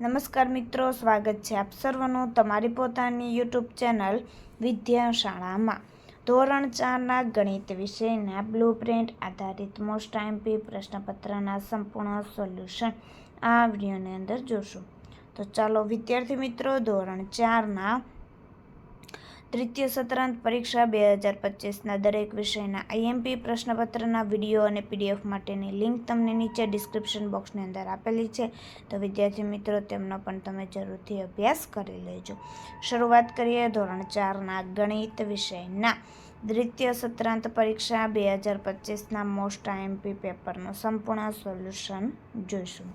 નમસ્કાર મિત્રો, સ્વાગત છે આપ સર્વનું તમારી પોતાની યુટ્યુબ ચેનલ વિદ્યાશાળામાં. ધોરણ ચારના ગણિત વિષયના બ્લુ પ્રિન્ટ આધારિત મોસ્ટ આઈમ્પી પ્રશ્નપત્રના સંપૂર્ણ સોલ્યુશન આ વિડીયોની અંદર જોશું. તો ચાલો વિદ્યાર્થી મિત્રો, ધોરણ ચારના તૃતીય સત્રાંત પરીક્ષા બે હજાર પચીસના દરેક વિષયના આઈએમપી પ્રશ્નપત્રના વીડિયો અને પીડીએફ માટેની લિંક તમને નીચે ડિસ્ક્રિપ્શન બોક્સની અંદર આપેલી છે. તો વિદ્યાર્થી મિત્રો, તેમનો પણ તમે જરૂરથી અભ્યાસ કરી લેજો. શરૂઆત કરીએ ધોરણ ચારના ગણિત વિષયના. દ્વિતીય સત્રાંત પરીક્ષા બે હજાર પચીસના મોસ્ટ આઈએમપી પેપરનું સંપૂર્ણ સોલ્યુશન જોઈશું.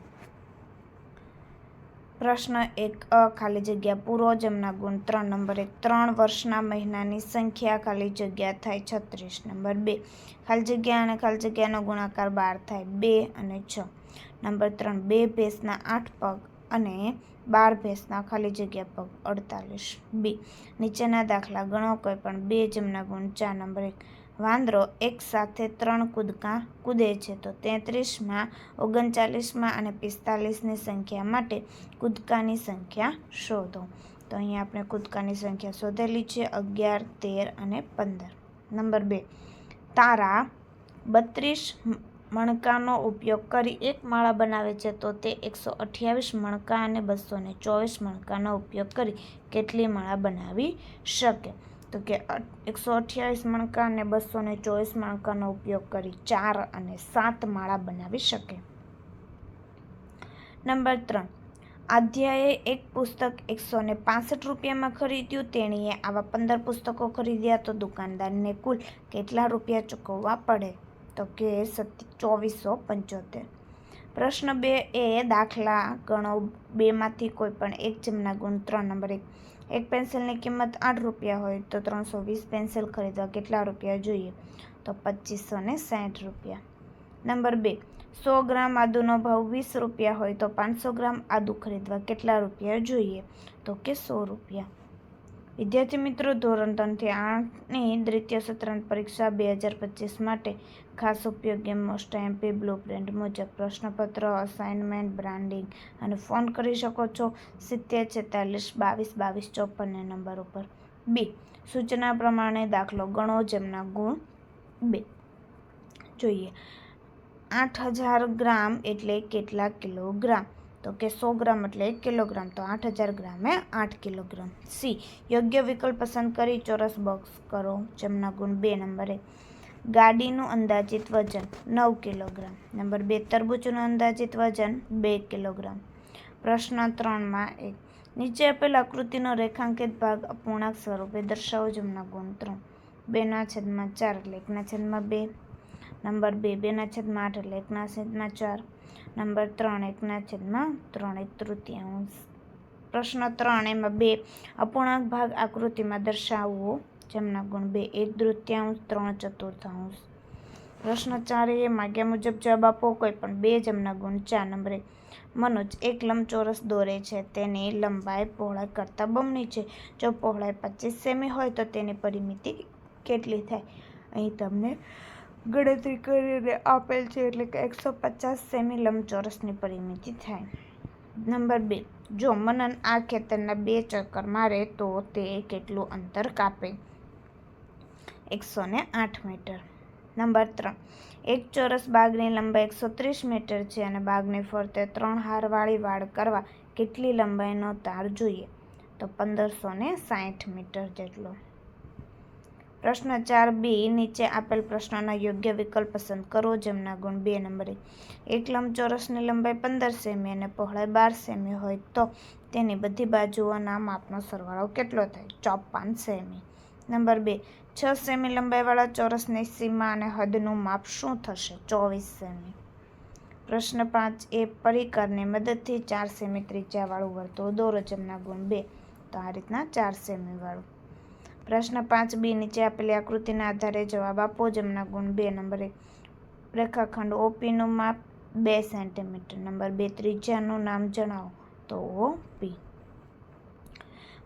પ્રશ્ન એક, અ, ખાલી જગ્યા પૂરો, જેમના ગુણ ત્રણ, નંબર એક, ત્રણ વર્ષના મહિનાની સંખ્યા ખાલી જગ્યા થાય છત્રીસ, નંબર બે, ખાલી જગ્યા અને ખાલી જગ્યાનો ગુણાકાર બાર થાય બે અને છ, નંબર ત્રણ, બે ભેંસના આઠ પગ અને બાર ભેંસના ખાલી જગ્યા પગ અડતાલીસ, બી, નીચેના દાખલા ગણો કોઈ પણ બે જેમના ગુણ ચાર, નંબર એક વાંદરો એક સાથે ત્રણ કૂદકા કૂદે છે, તો તેત્રીસમાં ઓગણચાલીસમાં અને પિસ્તાલીસની સંખ્યા માટે કૂદકાની સંખ્યા શોધો. તો અહીંયા આપણે કૂદકાની સંખ્યા શોધેલી છે, અગિયાર, તેર અને પંદર. નંબર બે. તારા બત્રીસ મણકાનો ઉપયોગ કરી એક માળા બનાવે છે, તો તે એકસો અઠ્યાવીસ મણકા અને બસો ચોવીસ મણકાનો ઉપયોગ કરી કેટલી માળા બનાવી શકે? તો કે એકસો અઠ્યાવીસ મણકા અને બસો ને ચોવીસ મણકાનો ઉપયોગ કરી ચાર અને સાત માળા બનાવી શકે. નંબર ત્રણ. આધ્યાએ એક પુસ્તક એકસો ને પાસઠ રૂપિયામાં ખરીદ્યું. તેણીએ આવા પંદર પુસ્તકો ખરીદ્યા તો દુકાનદારને કુલ કેટલા રૂપિયા ચૂકવવા પડે? તો કે ચોવીસો પંચોતેર. પ્રશ્ન બે એ દાખલા ગણો. બેમાંથી કોઈ પણ એક જેમના ગુણ ત્રણ નંબર એક. એક પેન્સિલની કિંમત આઠ રૂપિયા હોય તો ત્રણસો વીસ પેન્સિલ ખરીદવા કેટલા રૂપિયા જોઈએ? તો પચીસો ને સાઠ રૂપિયા. નંબર બે, સો ગ્રામ આદુનો ભાવ વીસ રૂપિયા હોય તો પાંચસો ગ્રામ આદુ ખરીદવા કેટલા રૂપિયા જોઈએ? તો કે સો રૂપિયા. વિદ્યાર્થી મિત્રો, ધોરણ ત્રણથી આઠની દ્વિતીય સત્રાંત પરીક્ષા બે હજાર પચીસ માટે ખાસ ઉપયોગી મોસ્ટ એમપી બ્લુ પ્રિન્ટ મુજબ પ્રશ્નપત્ર અસાઇનમેન્ટ બ્રાન્ડિંગ અને ફોન કરી શકો છો સિત્તેર, છેતાલીસ, બાવીસ બાવીસ, ચોપનને નંબર ઉપર. બી સૂચના પ્રમાણે દાખલો ગણો જેમના ગુણ બે. જોઈએ. આઠ હજાર ગ્રામ એટલે કેટલા કિલોગ્રામ? તો કે સો ગ્રામ એટલે એક કિલોગ્રામ, તો આઠ હજાર ગ્રામે આઠ કિલોગ્રામ. સી, યોગ્ય વિકલ્પ પસંદ કરી ચોરસ બોક્સ કરો, જેમના ગુણ બે નંબરે ગાડીનું અંદાજિત વજન, નવ કિલોગ્રામ. નંબર બે, તરબૂચનું અંદાજિત વજન, બે કિલોગ્રામ. પ્રશ્ન ત્રણમાં એક નીચે આપેલ આકૃતિનો રેખાંકિત ભાગ અપૂર્ણાંક સ્વરૂપે દર્શાવો જેમના ગુણ ત્રણ. બેના છેદમાં ચાર એટલે એકના છેદમાં બે. નંબર બે, બેના છેદમાં આઠ એટલે એકના છેદમાં ચાર. નંબર ત્રણ એકના છેદમાં ત્રણ એક તૃતીયાંશ. પ્રશ્ન ત્રણ એમાં બે અપૂર્ણાંક ભાગ આકૃતિમાં દર્શાવવો, જેમના ગુણ બે એક તૃતીયાંશ, ત્રણ ચતુર્થાંશ. પ્રશ્ન ચાર એ માગ્યા મુજબ જવાબ આપો કોઈ પણ બે જેમના ગુણ ચાર નંબર. મનોજ, એક લંબચોરસ દોરે છે, તેની લંબાઈ પહોળાઈ કરતાં બમણી છે. જો પહોળાઈ પચીસ સેમી હોય તો તેની પરિમિતિ કેટલી થાય? અહીં તમને ગણતરી કરીને આપેલ છે એટલે કે એકસો પચાસ સેમી લંબચોરસની પરિમિતિ થાય. નંબર બે, જો મનન આ ખેતરના બે ચક્કર મારે તો તે કેટલું અંતર કાપે? એકસો ને આઠ મીટર. નંબર ત્રણ, એક ચોરસ બાગની લંબાઈ એકસો ત્રીસ મીટર છે અને બાગની ફરતે ત્રણ હારવાળી વાડ કરવા કેટલી લંબાઈનો તાર જોઈએ? તો પંદરસો ને સાઠ મીટર જેટલો. પ્રશ્ન ચાર બી, નીચે આપેલ પ્રશ્નોના યોગ્ય વિકલ્પ પસંદ કરો. જેમના ગુણ બે નંબરે. એક લંબચોરસની લંબાઈ પંદર સેમી અને પહોળાઈ બાર સેમી હોય તો તેની બધી બાજુઓના માપનો સરવાળો કેટલો થાય? ચોપન સેમી. નંબર બે, છ સેમી લંબાઈવાળા ચોરસની સીમા અને હદનું માપ શું થશે? ચોવીસ સેમી. પ્રશ્ન પાંચ, એ પરિકરની મદદથી ચાર સેમી ત્રિજ્યાવાળું વર્તુળ દોરો. જેમના ગુણ બે, તો આ રીતના ચાર સેમીવાળું. પ્રશ્ન પાંચ બી નીચે આપેલી આકૃતિના આધારે જવાબ આપો જેમના ગુણ બે, નંબરે રેખાખંડ ઓપીનું માપ બે સેન્ટીમીટર, નંબર બે ત્રીજાનું નામ જણાવો તો ઓપી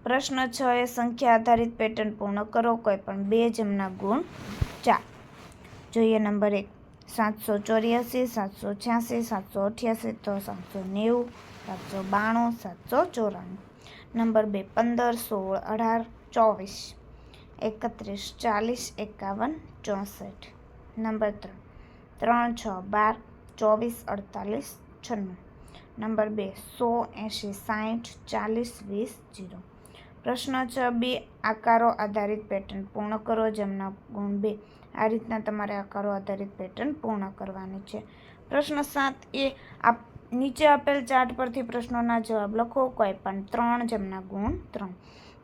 પ્રશ્ન છ એ સંખ્યા આધારિત પેટર્ન પૂર્ણ કરો કોઈ પણ બે જેમના ગુણ ચાર. જોઈએ નંબર એક, સાતસો ચોર્યાસી, સાતસો છ્યાસી, સાતસો અઠ્યાસી, તો સાતસો નેવું, સાતસો બાણું, સાતસો ચોરાણું. નંબર બે, પંદર, સોળ, અઢાર, ચોવીસ. એકત્રીસ, ચાલીસ, એકાવન, ચોસઠ. નંબર ત્રણ. ત્રણ, છ, બાર, ચોવીસ, અડતાલીસ, છન્નું. નંબર બે, સો, એંશી સાઠ ચાલીસ, વીસ, જીરો. પ્રશ્ન છ, બે, આકારો આધારિત પેટર્ન પૂર્ણ કરો. જેમના ગુણ બે, આ રીતના તમારે આકારો આધારિત પેટર્ન પૂર્ણ કરવાની છે. પ્રશ્ન સાત, એ, આપ, નીચે આપેલ ચાર્ટ પરથી પ્રશ્નોના જવાબ લખો. કોઈ પણ ત્રણ જેમના ગુણ ત્રણ.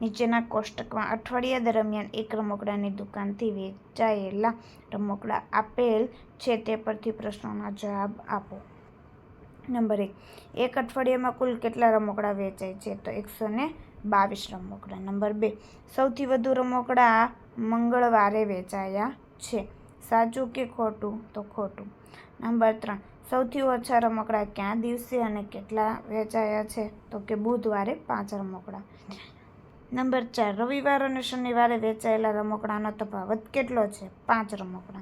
નીચેના કોષ્ટકમાં અઠવાડિયા દરમિયાન એક રમકડાની દુકાનથી વેચાયેલા રમકડા આપેલ છે તે પરથી પ્રશ્નોના જવાબ આપો. નંબર એક એક અઠવાડિયામાં કુલ કેટલા રમકડા વેચાય છે? તો એકસો ને બાવીસ રમકડા. નંબર બે, સૌથી વધુ રમકડા મંગળવારે વેચાયા છે. સાચું કે ખોટું? તો ખોટું. નંબર ત્રણ, સૌથી ઓછા રમકડા ક્યાં દિવસે અને કેટલા વેચાયા છે? તો કે બુધવારે પાંચ રમકડા. નંબર ચાર, રવિવાર અને શનિવારે વેચાયેલા રમકડાનો તફાવત કેટલો છે? પાંચ રમકડા.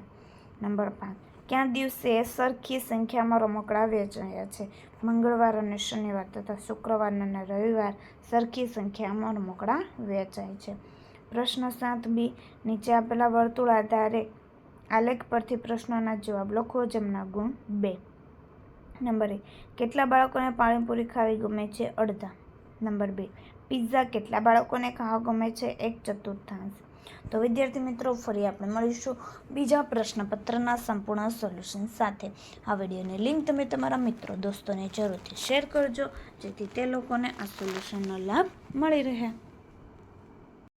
નંબર પાંચ, ક્યાં દિવસે સરખી સંખ્યામાં રમકડા વેચાયા છે? મંગળવાર અને શનિવાર તથા શુક્રવાર અને રવિવાર સરખી સંખ્યામાં રમકડા વેચાય છે. પ્રશ્ન સાત બી, નીચે આપેલા વર્તુળ આધારે આલેખ પરથી પ્રશ્નોના જવાબ લખો જેમના ગુણ બે. નંબર એક, કેટલા બાળકોને પાણીપુરી ખાવી ગમે છે? અડધા. નંબર બે પિઝા કેટલા બાળકોને ખાવા ગમે છે એક ચતુર્થાંશ. તો વિદ્યાર્થી મિત્રો, ફરી આપણે મળીશું બીજા પ્રશ્નપત્રના સંપૂર્ણ સોલ્યુશન સાથે. આ વિડીયોની લિંક તમે તમારા મિત્રો દોસ્તોને જરૂરથી શેર કરજો, જેથી તે લોકોને આ સોલ્યુશનનો લાભ મળી રહે.